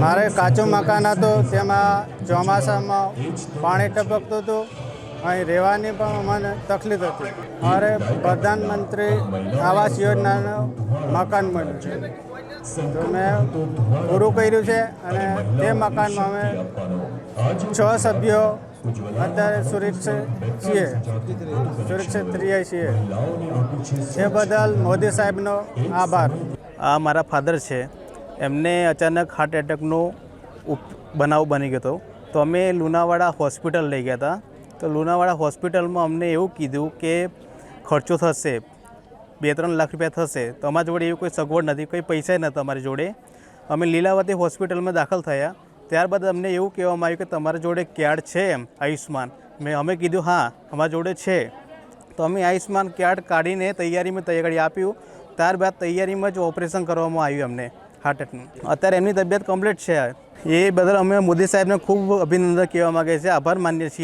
મારે કાચું મકાન હતું, તેમાં ચોમાસામાં પાણી ટપકતું હતું. અહીં રહેવાની પણ મને તકલીફ હતી. મારે પ્રધાનમંત્રી આવાસ યોજનાનું મકાન મળ્યું છે. તો મેં પૂરું કર્યું છે અને તે મકાનમાં અમે છ સભ્યો અત્યારે સુરક્ષિત છીએ. સુરક્ષિત રહીએ છીએ. એ બદલ મોદી સાહેબનો આભાર. આ મારા ફાધર છે. એમને અચાનક હાર્ટ એટેકનો બનાવ બની ગયો હતો. તો અમે લુણાવાડા હોસ્પિટલ લઈ ગયા હતા. તો લુણાવાડા હોસ્પિટલમાં અમને એવું કીધું કે ખર્ચો થશે બે ત્રણ લાખ રૂપિયા થશે, તો અમારા જોડે એવી કોઈ સગવડ નથી, કોઈ પૈસા નહોતા અમારી જોડે. અમે લીલાવતી હોસ્પિટલમાં દાખલ થયા. ત્યારબાદ અમને એવું કહેવામાં આવ્યું કે તમારા જોડે કાર્ડ છે એમ આયુષ્માન મેં, અમે કીધું, હા, અમારા જોડે છે. તો અમે આયુષ્માન કાર્ડ કાઢીને તૈયારીમાં તૈયારી આપ્યું ત્યારબાદ તૈયારીમાં જ ઓપરેશન કરવામાં આવ્યું અમને. હાર્ટ એટેકનું અત્યારે એમની તબિયત કમ્પ્લીટ છે એ બદલ અમે મોદી સાહેબને ખૂબ અભિનંદન કહેવા માગીએ છે. આભાર માનીએ છીએ.